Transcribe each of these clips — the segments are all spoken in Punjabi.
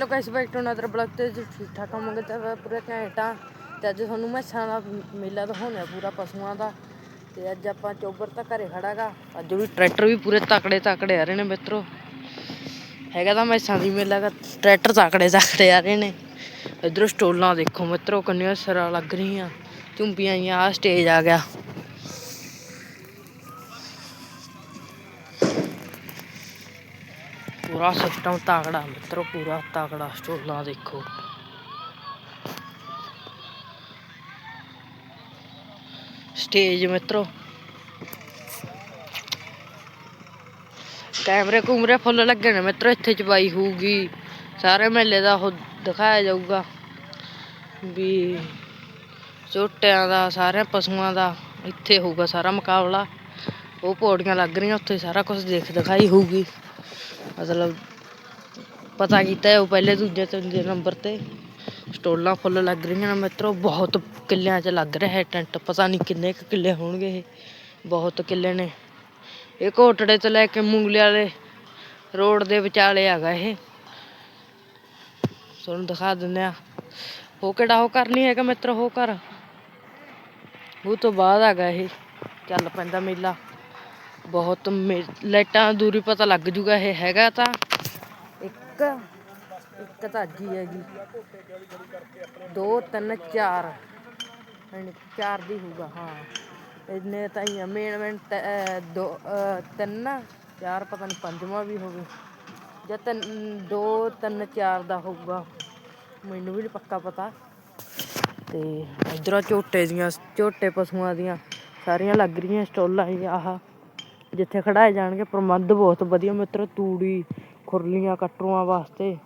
Hello guys back to another blog ਤੇ ਜੀ ਠੀਕ ਠਾਕ ਹੋਵਾਂਗੇ ਤੇ ਪੂਰਾ ਪੂਰੇ ਤੇ ਅੱਜ ਤੁਹਾਨੂੰ ਮੈਸਾਂ ਦਾ ਮੇਲਾ ਦਿਖਾਉਣਾ ਪੂਰਾ ਪਸ਼ੂਆਂ ਦਾ। ਤੇ ਅੱਜ ਆਪਾਂ ਚੋਬਰ ਤਾਂ ਘਰੇ ਖੜਾਗਾ। ਅੱਜ ਵੀ ਟਰੈਕਟਰ ਵੀ ਪੂਰੇ ਤਕੜੇ ਤਕੜੇ ਆ ਰਹੇ ਨੇ ਮਿੱਤਰੋ। ਹੈਗਾ ਤਾਂ ਮੈਸਾਂ ਦੀ ਮੇਲਾ ਦਾ ਟਰੈਕਟਰ ਤਕੜੇ ਤਕੜੇ ਆ ਰਹੇ ਨੇ। ਇਧਰੋਂ ਸਟੋਲਾਂ ਦੇਖੋ ਮਿੱਤਰੋ, ਕਿੰਨੀਆਂ ਸਿਰਾਂ ਲੱਗ ਰਹੀਆਂ। ਝੁੰਬੀਆਂ ਆਈਆਂ ਆ ਸਟੇਜ ਆ ਗਿਆ। ਪੂਰਾ ਸਿਸਟਮ ਤਾਕੜਾ, ਮਿੱਤਰੋ, ਪੂਰਾ ਤਾਕੜਾ, ਸਟੋਲਾਂ ਦੇਖੋ। ਸਟੇਜ, ਮਿੱਤਰੋ। ਕੈਮਰੇ ਕੂਮਰੇ ਫੁੱਲ ਲੱਗੇ ਨੇ ਮਿੱਤਰੋ, ਇੱਥੇ ਚਬਾਈ ਹੋਊਗੀ। ਸਾਰੇ ਮੇਲੇ ਦਾ ਉਹ ਦਿਖਾਇਆ ਜਾਊਗਾ। ਵੀ ਝੋਟਿਆਂ ਦਾ, ਸਾਰੇ ਪਸ਼ੂਆਂ ਦਾ, ਇੱਥੇ ਹੋਊਗਾ ਸਾਰਾ ਮੁਕਾਬਲਾ। ਉਹ ਪੌੜੀਆਂ ਲੱਗ ਰਹੀਆਂ, ਉੱਥੇ ਸਾਰਾ ਕੁਝ ਦੇਖ ਦਿਖਾਈ ਹੋਊਗੀ। ਮਤਲਬ ਪਤਾ ਕੀਤਾ ਉਹ ਪਹਿਲੇ ਦੂਜੇ ਤੀਜੇ ਨੰਬਰ ਤੇ। ਸਟੋਲਾਂ ਫੁੱਲ ਲੱਗ ਰਹੀਆਂ ਨੇ ਮਿੱਤਰੋ, ਬਹੁਤ ਕਿੱਲਿਆਂ 'ਚ ਲੱਗ ਰਿਹਾ ਹੈ ਟੈਂਟ। ਪਤਾ ਨਹੀਂ ਕਿੰਨੇ ਕੁ ਕਿੱਲੇ ਹੋਣਗੇ ਇਹ। ਬਹੁਤ ਕਿੱਲੇ ਨੇ। ਇਹ ਕੋਟੜੇ ਤੋਂ ਲੈ ਕੇ ਮੂੰਗਲੇ ਵਾਲੇ ਰੋਡ ਦੇ ਵਿਚਾਲੇ ਹੈਗਾ ਇਹ। ਤੁਹਾਨੂੰ ਦਿਖਾ ਦਿੰਦੇ ਆ ਉਹ ਕਿਹੜਾ ਉਹ ਕਰਨੀ ਹੈਗਾ ਮਿੱਤਰ, ਉਹ ਕਰ ਉਹ ਤੋਂ ਬਾਅਦ ਹੈਗਾ ਇਹ। ਚੱਲ ਪੈਂਦਾ ਮੇਲਾ। ਬਹੁਤ ਮੇ- ਲਾਈਟਾਂ ਦੂਰੀ ਪਤਾ ਲੱਗ ਜੂਗਾ ਇਹ ਹੈਗਾ ਤਾਂ। ਇੱਕ ਇੱਕ ਤਾਂ ਅੱਜ ਹੀ ਜੀ ਦੋ, ਤਿੰਨ, ਚਾਰ। ਨਹੀਂ, ਚਾਰ ਦੀ ਹੋਊਗਾ, ਹਾਂ। ਇੰਨੇ ਤਾਂ ਹੀ ਮੇਨ ਮੇਨ ਦੋ ਤਿੰਨ, ਚਾਰ, ਪਤਾ ਨਹੀਂ, ਪੰਜਵਾਂ ਵੀ ਹੋਵੇ। ਜਾਂ ਤਿੰਨ, ਦੋ, ਤਿੰਨ, ਚਾਰ ਦਾ ਹੋਊਗਾ। ਮੈਨੂੰ ਵੀ ਨਹੀਂ ਪੱਕਾ ਪਤਾ। ਤੇ ਇਧਰੋਂ ਝੋਟੇ ਦੀਆਂ ਝੋਟੇ ਪਸ਼ੂਆਂ ਦੀਆਂ, ਸਾਰੀਆਂ ਲੱਗ ਰਹੀਆਂ, ਸਟੋਲਾਂ ਹੀ, ਆਹ। ਜਿੱਥੇ ਖੜਾਏ ਜਾਣਗੇ, ਪ੍ਰਬੰਧ ਬਹੁਤ ਵਧੀਆ ਮਿੱਤਰ, ਤੂੜੀ, ਖੁਰਲੀਆਂ, ਕਟਰੂਆਂ ਵਾਸਤੇ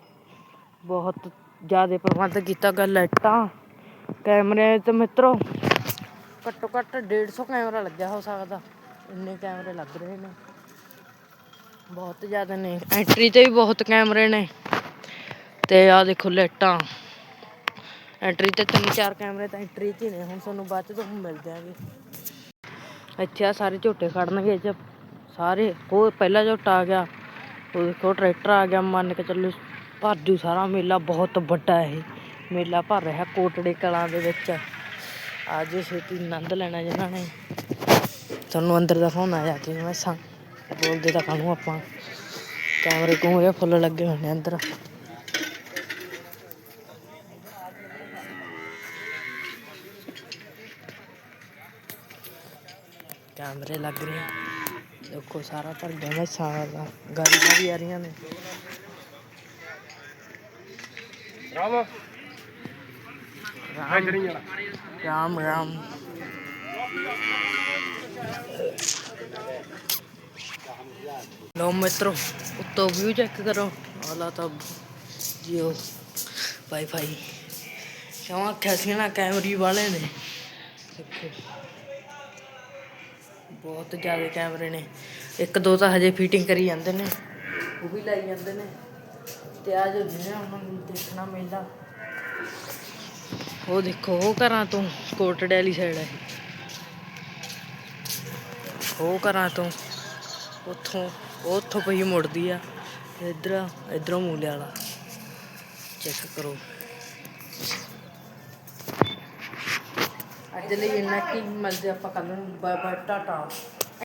ਬਹੁਤ ਜ਼ਿਆਦਾ ਪ੍ਰਬੰਧ ਕੀਤਾ ਗਿਆ ਲਾਈਟਾਂ, ਕੈਮਰੇ ਤੇ ਮਿੱਤਰੋ, ਘੱਟੋ ਘੱਟ 150 ਕੈਮਰਾ ਲੱਗਿਆ ਹੋ ਸਕਦਾ, ਇੰਨੇ ਕੈਮਰੇ ਲੱਗ ਰਹੇ ਨੇ। ਬਹੁਤ ਜ਼ਿਆਦਾ ਨੇ, ਐਂਟਰੀ ਤੇ ਵੀ ਬਹੁਤ ਕੈਮਰੇ ਨੇ। ਤੇ ਆ ਦੇਖੋ ਲਾਈਟਾਂ, ਐਂਟਰੀ ਤੇ ਤਿੰਨ ਚਾਰ ਕੈਮਰੇ ਤਾਂ ਐਂਟਰੀ 'ਚ ਹੀ ਨੇ, ਹੁਣ ਤੁਹਾਨੂੰ ਬਾਅਦ 'ਚ ਤੁਹਾਨੂੰ ਮਿਲ ਜਾਣਗੇ। ਇੱਥੇ ਆ ਸਾਰੇ ਝੋਟੇ ਖੜਨਗੇ ਇਹ 'ਚ ਸਾਰੇ ਉਹ ਪਹਿਲਾ ਝੋਟਾ ਆ ਗਿਆ, ਉਹ ਦੇਖੋ ਟਰੈਕਟਰ ਆ ਗਿਆ, ਮੰਨ ਕੇ ਚੱਲੋ ਭਰ ਜੂ ਸਾਰਾ ਮੇਲਾ, ਬਹੁਤ ਵੱਡਾ ਇਹ, ਮੇਲਾ ਭਰ ਰਿਹਾ ਕੋਟੜੇ ਕਲਾਂ ਦੇ ਵਿੱਚ। ਅੱਜ ਛੇਤੀ ਆਨੰਦ ਲੈਣਾ ਜਿਨ੍ਹਾਂ ਨੇ। ਤੁਹਾਨੂੰ ਅੰਦਰ ਦਿਖਾਉਣਾ ਆ ਕੇ ਮੈਂ ਸਾਂ, ਬੋਲਦੇ ਤਾਂ ਕਾਹਨੂੰ ਆਪਾਂ। ਕੈਮਰੇ ਕੂਮਰੇ ਫੁੱਲ ਲੱਗੇ ਹੋਣੇ ਅੰਦਰ। ਕੈਮਰੇ ਲੱਗ ਰਹੇ ਆ। ਦੇਖੋ ਸਾਰਾ ਭਰ ਗਿਆ ਮੈਂ ਸਾਰਾ ਗਾੜੀਆਂ ਵੀ ਆ ਰਹੀਆਂ ਨੇ। ਰਾਮ। ਰਾਮ। ਰਾਮ ਲੋ ਮਿੱਤਰੋ ਉੱਤੋਂ ਵਿਊ ਚੈੱਕ ਕਰੋ। ਆਲਾ ਤਾਂ ਜੀਓ ਵਾਈਫਾਈ ਕਿਉਂ ਆਖਿਆ ਸੀ ਨਾ ਕੈਮਰੀ ਵਾਲੇ ਨੇ। ਦੇਖੋ। ਬਹੁਤ ਜ਼ਿਆਦਾ ਕੈਮਰੇ ਨੇ। ਇੱਕ ਦੋ ਤਾਂ ਹਜੇ ਫਿਟਿੰਗ ਕਰੀ ਜਾਂਦੇ ਨੇ। ਉਹ ਵੀ ਲਾਈ ਜਾਂਦੇ ਨੇ। ਤੇ ਆ ਜੋ ਜਿਹਨੇ ਉਹਨਾਂ ਦੇਖਣਾ ਮੇਲਾ। ਉਹ ਦੇਖੋ, ਉਹ ਘਰਾਂ ਤੋਂ ਕੋਟੜੇ ਵਾਲੀ ਸਾਈਡ ਹੈ ਉਹ ਘਰਾਂ ਤੋਂ ਉੱਥੋਂ, ਉਹ ਉੱਥੋਂ ਪਈ ਮੁੜਦੀ ਆ। ਤੇ ਇੱਧਰ, ਇੱਧਰੋਂ ਮੂਲੇ ਵਾਲਾ। ਚੈੱਕ ਕਰੋ। ਅੱਜ ਲਈ ਇੰਨਾ ਕੀ ਮਿਲਦੇ ਆਪਾਂ ਕੱਲ ਨੂੰ ਬਾਏ